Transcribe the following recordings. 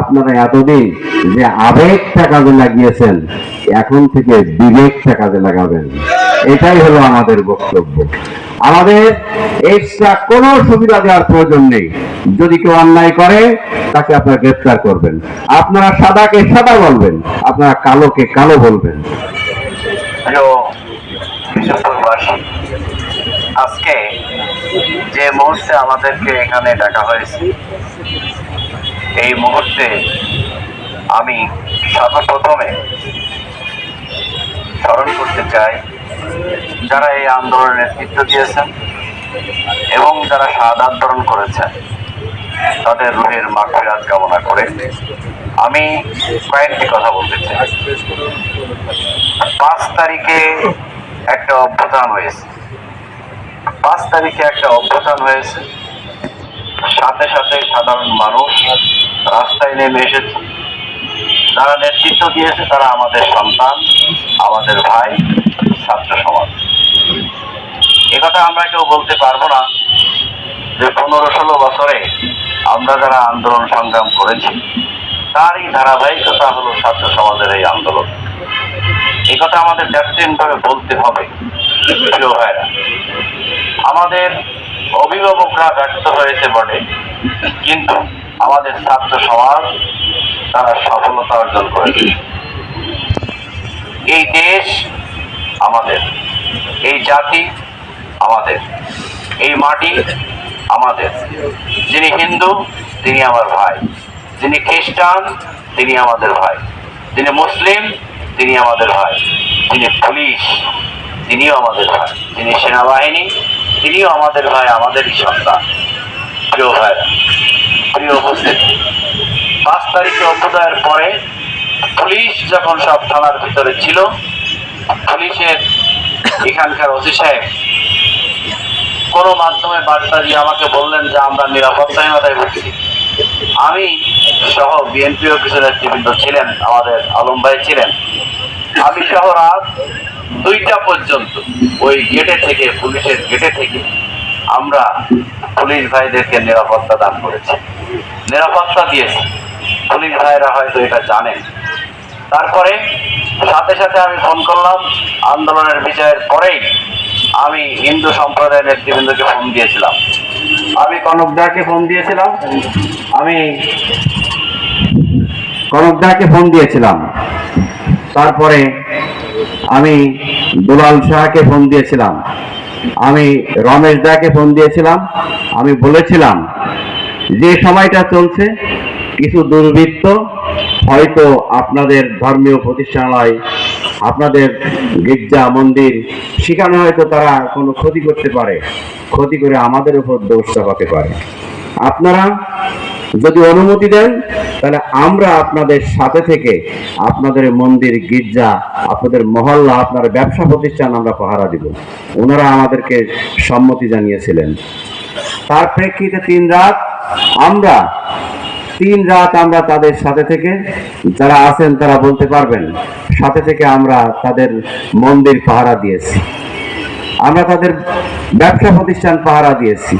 আপনারা এতদিন যে আবেগটা কাজে লাগিয়েছেন, এখন থেকে বিবেকটা কাজে লাগাবেন। এটাই হলো আমাদের বক্তব্য। আমাদের এক্সট্রা কোনো সুবিধা দেওয়ার প্রয়োজন নেই। যদি কেউ অন্যায় করে, তাকে আপনারা গ্রেফতার করবেন। আপনারা সাদাকে সাদা বলবেন, আপনারা কালোকে কালো বলবেন। আজকে যে মুহূর্তে আমাদেরকে এখানে ডাকা হয়েছে এই মুহূর্তে আমি সর্বপ্রথমে স্মরণ করতে চাই যারা এই আন্দোলনের নেতৃত্ব দিয়েছেন এবং যারা স্বাদ আন্দোলন করেছেন, তাদের রুহের মাগফিরাত কামনা করে আমি কয়েকটি কথা বলতে চাই। পাঁচ তারিখে একটা অভ্যুত্থান হয়েছে। পাঁচ তারিখে একটা অভ্যুত্থান হয়েছে। সাথে সাথে সাধারণ মানুষ রাস্তায় নেমে এসেছে। যারা নেতৃত্ব দিয়েছে তারা আমাদের সন্তান, আমাদের ভাই, ছাত্র সমাজ। একথা আমরা কেউ বলতে পারব না যে পনেরো ষোলো বছরে আমরা যারা আন্দোলন সংগ্রাম করেছি, তারই ধারাবাহিকতা হলো ছাত্র সমাজের এই আন্দোলন। এই কথা আমাদের ভাবে বলতে হবে, প্রিয় ভাইরা। আমাদের অভিভাবকরা ব্যর্থ হয়েছে বটে, কিন্তু আমাদের ছাত্র সমাজ তারা সফলতা অর্জন করেছে। এই দেশ আমাদের, এই জাতি আমাদের, এই মাটি আমাদের। যিনি হিন্দু, তিনি আমার ভাই। যিনি খ্রিস্টান, তিনি আমাদের ভাই। যিনি মুসলিম, তিনি আমাদের ভাই। যিনি পুলিশ, তিনিও আমাদের ভাই। যিনি সেনাবাহিনী, তিনিও আমাদের ভাই, আমাদেরই সন্তান। প্রিয় ভাই প্রিয় উপস্থিতি। পাঁচ তারিখে অভ্যুদয়ের পরে পুলিশ যখন সব থানার ভিতরে ছিল, পুলিশের এখানকার ওসি সাহেব কোনো মাধ্যমে বার্তা দিয়ে আমাকে বললেন যে আমরা নিরাপত্তাহীনতায় ভুগছি। আমি সহ বিএনপি কিছু নেতৃবৃন্দ ছিলেন, আমাদের আলম ভাই ছিলেন। আমি সহ রাত দুইটা পর্যন্ত ওই গেটে থেকে, পুলিশের গেটে থেকে আমরা পুলিশ ভাইদেরকে নিরাপত্তা দান করেছি। নিরাপত্তা দিয়েছি। পুলিশ ভাইরা হয়তো এটা জানেন। তারপরে সাথে সাথে আমি ফোন করলাম, আন্দোলনের বিজয়ের পরেই আমি হিন্দু সম্প্রদায়ের নেতৃবৃন্দকে ফোন দিয়েছিলাম। আমি কনকদাকে ফোন দিয়েছিলাম। আমি কনকদাকে ফোন দিয়েছিলাম। তারপরে আমি দুলাল শাহকে ফোন দিয়েছিলাম। আমি রমেশ দাকে ফোন দিয়েছিলাম। আমি বলেছিলাম যে সময়টা চলছে, কিছু দুর্বৃত্ত হয়তো আপনাদের ধর্মীয় প্রতিষ্ঠানালয় আপনাদের গির্জা, মন্দির, সেখানে হয়তো তারা কোনো ক্ষতি করতে পারে। ক্ষতি করে আমাদের উপর দোষ চাপাতে পারে। আপনারা যদি অনুমতি দেন, তাহলে আমরা আপনাদের সাথে থেকে আপনাদের মন্দির, গির্জা, আপনাদের মহল্লা, আপনার ব্যবসা প্রতিষ্ঠান আমরা পাহারা দিব। ওনারা আমাদেরকে সম্মতি জানিয়েছিলেন। তার প্রেক্ষিতে তিন রাত আমরা তিন রাত আমরা তাদের সাথে থেকে যারা আছেন তারা বলতে পারবেন, সাথে থেকে আমরা তাদের মন্দির পাহারা দিয়েছি। আমরা তাদের ব্যবসা প্রতিষ্ঠান পাহারা দিয়েছি।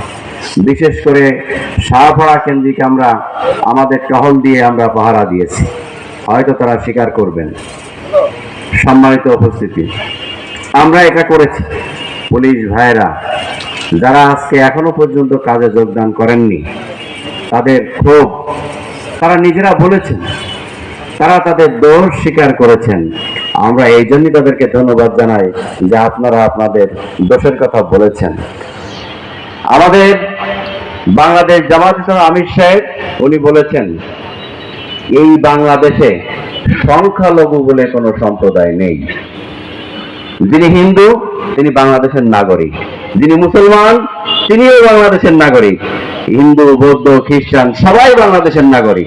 বিশেষ করে শাহপাড়া কেন্দ্রিক আমরা, আমাদের টহল দিয়ে আমরা পাহারা দিয়েছি। হয়তো তারা স্বীকার করবেন। সম্মানিত উপস্থিতি, আমরা এটা করেছি। পুলিশ ভাইরা যারা আজকে এখনও পর্যন্ত কাজে যোগদান করেননি তাদের ক্ষোভ। তারা নিজেরা বলেছেন, তারা তাদের দোষ স্বীকার করেছেন। আমরা এই জন্যই তাদেরকে ধন্যবাদ জানাই যে আপনারা আপনাদের দোষের কথা বলেছেন। আমাদের বাংলাদেশ জামাত ইসলাম আমির সাহেব, উনি বলেছেন, এই বাংলাদেশে সংখ্যালঘু বলে কোনো সম্প্রদায় নেই। যিনি হিন্দু, তিনি বাংলাদেশের নাগরিক। যিনি মুসলমান, তিনিও বাংলাদেশের নাগরিক। হিন্দু, বৌদ্ধ, খ্রিস্টান, সবাই বাংলাদেশের নাগরিক।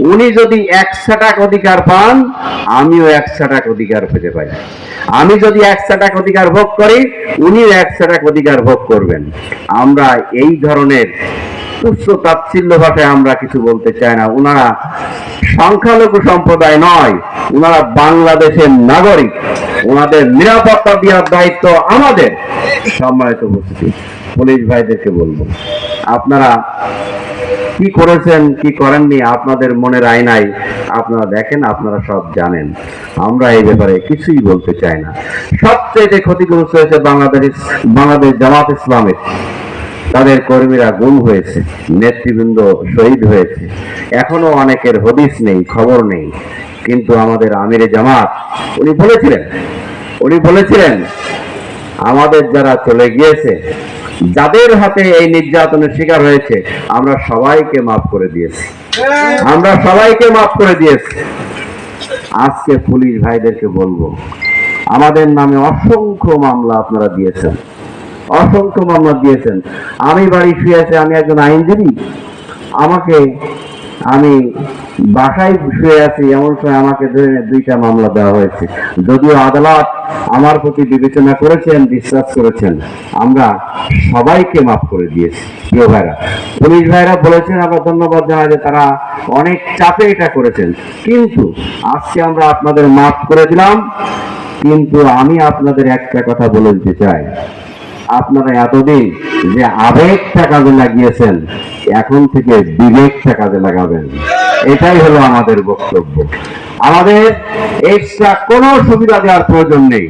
উনি যদি একশো টাকা অধিকার পান, আমিও একশো টাকা অধিকার পেতে পাই। আমি যদি একশো টাকা অধিকার ভোগ করি উনি একশো টাকা অধিকার ভোগ করবেন। আমরা এই ধরনের উচ্চ আমরা কিছু বলতে চাই না। উনারা সংখ্যালঘু সম্প্রদায় নয়, উনারা বাংলাদেশের নাগরিক। ওনাদের নিরাপত্তা দেওয়ার দায়িত্ব আমাদের। সম্মানিত উপস্থিতি। পুলিশ ভাইদেরকে বলব। আপনারা কি করেছেন, কি করেননি, আপনাদের মনের আয়নায় আপনারা দেখেন, আপনারা সব জানেন। আমরা এই ব্যাপারে কিছুই বলতে চাই না। সবচেয়ে যে ক্ষতিগ্রস্ত হয়েছে বাংলাদেশ বাংলাদেশ জামাত ইসলামের। তাদের কর্মীরা গুম হয়েছে, নেতৃবৃন্দ শহীদ হয়েছে। এখনও অনেকের হদিস নেই, খবর নেই। কিন্তু আমাদের আমিরে জামাত, উনি বলেছিলেন উনি বলেছিলেন, আমাদের যারা চলে গিয়েছে যাদের হাতে এই নির্যাতনের শিকার হয়েছে, আমরা সবাইকে মাফ করে দিয়েছি। আমরা সবাইকে মাফ করে দিয়েছি। আজকে পুলিশ ভাইদেরকে বলব, আমাদের নামে অসংখ্য মামলা আপনারা দিয়েছেন। অসংখ্য মামলা দিয়েছেন। আমি বাড়ি শুয়ে আছি আমি একজন আইনজীবী। আমাকে আমি বাসায় শুয়ে আছি, এমন সময় আমাকে ধরে দুইটা মামলা দেওয়া হয়েছে। যদিও আদালত আমার প্রতি বিবেচনা করেছেন, বিশ্বাস করেছেন, আমরা সবাইকে মাফ করে দিয়েছি। প্রিয় ভাইরা, পুলিশ ভাইরা বলেছেন, আমরা ধন্যবাদ জানাই যে তারা অনেক চাপে এটা করেছেন। কিন্তু আজকে আমরা আপনাদের মাফ করে দিলাম, কিন্তু আমি আপনাদের একটা কথা বলে দিতে চাই। আপনারা এতদিন যে আবেগটা কাজে লাগিয়েছেন এখন থেকে বিবেকটা কাজে লাগাবেন। এটাই হলো আমাদের বক্তব্য। আমাদের এক্সট্রা কোনো সুবিধা দেওয়ার প্রয়োজন নেই।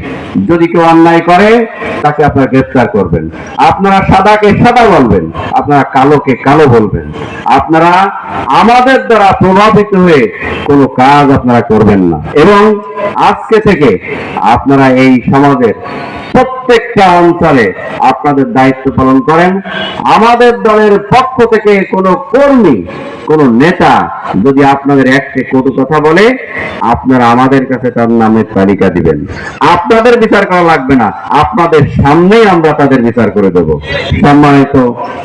যদি কেউ অন্যায় করে, তাকে আপনারা গ্রেফতার করবেন। আপনারা সাদাকে সাদা বলবেন, আপনারা কালোকে কালো বলবেন। আপনারা আমাদের দ্বারা প্রভাবিত হয়ে কোনো কাজ আপনারা করবেন না। এবং আজকে থেকে আপনারা এই সমাজের প্রত্যেকটা অঞ্চলে আপনাদের দায়িত্ব পালন করেন। আমাদের দলের পক্ষ থেকে কোনো কর্মী, কোনো নেতা যদি আপনাদের একটি কটু কথা বলে, আপনারা আমাদের কাছে তার নামের তালিকা দিবেন। আপনাদের বিচার করা লাগবে না। আপনাদের সামনেই আমরা তাদের বিচার করে দেব। সম্মানিত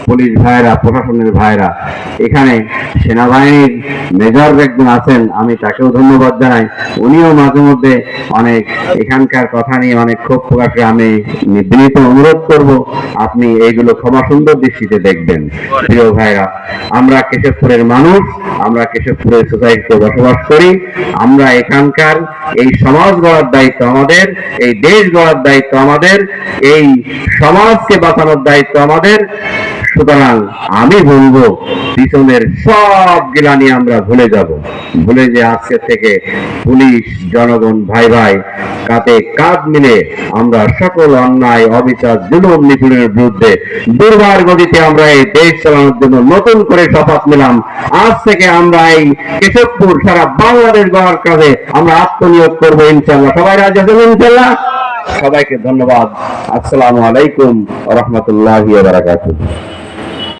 পুলিশ ভাইরা প্রশাসনের ভাইরা এখানে সেনাবাহিনীর মেজর একজন আছেন, আমি তাকেও ধন্যবাদ জানাই। উনিও মাঝে মধ্যে অনেক এখানকার কথা নিয়ে অনেক ক্ষোভ প্রকাশে আমি বিনীত অনুরোধ করব, আপনি এইগুলো ক্ষমা সুন্দর দৃষ্টিতে দেখবেন। প্রিয় ভাইরা আমরা কেশবপুরের মানুষ, আমরা সোসাইটিতে বসবাস করি। আমরা এখানকার এই সমাজ গড়ার দায়িত্ব আমাদের, এই দেশ গড়ার দায়িত্ব আমাদের, এই সমাজকে বাঁচানোর দায়িত্ব আমাদের। সুতরাং আমি বলব, পিছনের সব গিলানি আমরা ভুলে যাব। ভুলে যে আজকে থেকে পুলিশ, জনগণ ভাই ভাই কাতে কাঁধ মিলে আমরা সকল অন্যায়, অবিচার, জুলুম, নিপীড়নের বিরুদ্ধে দুর্বার গতিতে আমরা এই দেশ চালানোর জন্য নতুন করে শপথ নিলাম। আজ থেকে আমরা এই কেশবপুর সারা বাংলাদেশ গড়ার কাজে আমরা আত্মনিয়োগ করব ইনশাল্লাহ সবাই রাজি আছেন ইনশাল্লাহ সবাইকে ধন্যবাদ। আসসালামু আলাইকুম রহমতুল্লাহ বারাকাতুহ।